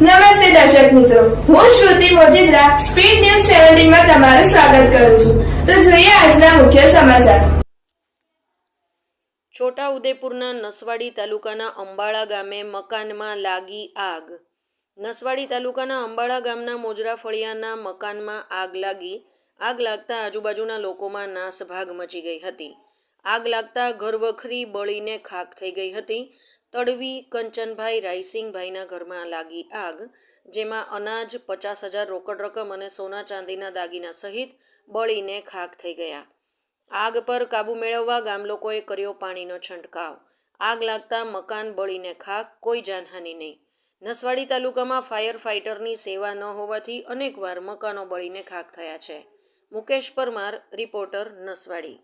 નમસ્તે દર્શક મિત્રો. હું શ્રુતિ મોજીદ્રા, સ્પીડ ન્યૂઝ સેવન્ટીનમાં તમારું સ્વાગત કરું છું. તો જોઈએ આજના મુખ્ય સમાચાર. છોટા ઉદેપુરના નસવાડી તાલુકાના અંબાળા ગામે મકાનમાં લાગી આગ. નસવાડી તાલુકાના અંબાળા ગામના મોજરા ફળિયાના મકાનમાં આગ લાગી. આગ લાગતા આજુબાજુના લોકોમાં નાસભાગ મચી ગઈ હતી. આગ લાગતા ઘરવખરી બળીને ખાક થઈ ગઈ હતી. તડવી કંચનભાઈ રાયસિંગભાઈના ઘરમાં લાગી આગ, જેમાં અનાજ પચાસ હજાર રોકડ રકમ અને સોના ચાંદીના દાગીના સહિત બળીને ખાક થઈ ગયા. આગ પર કાબુ મેળવવા ગામલોકોએ કર્યો પાણીનો છંટકાવ. આગ લાગતા મકાન બળીને ખાક કોઈ જાનહાનિ નહીં. નસવાડી તાલુકામાં ફાયર ફાઇટરની સેવા ન હોવાથી અનેકવાર મકાનો બળીને ખાક થયા છે. મુકેશ પરમાર, રિપોર્ટર નસવાડી.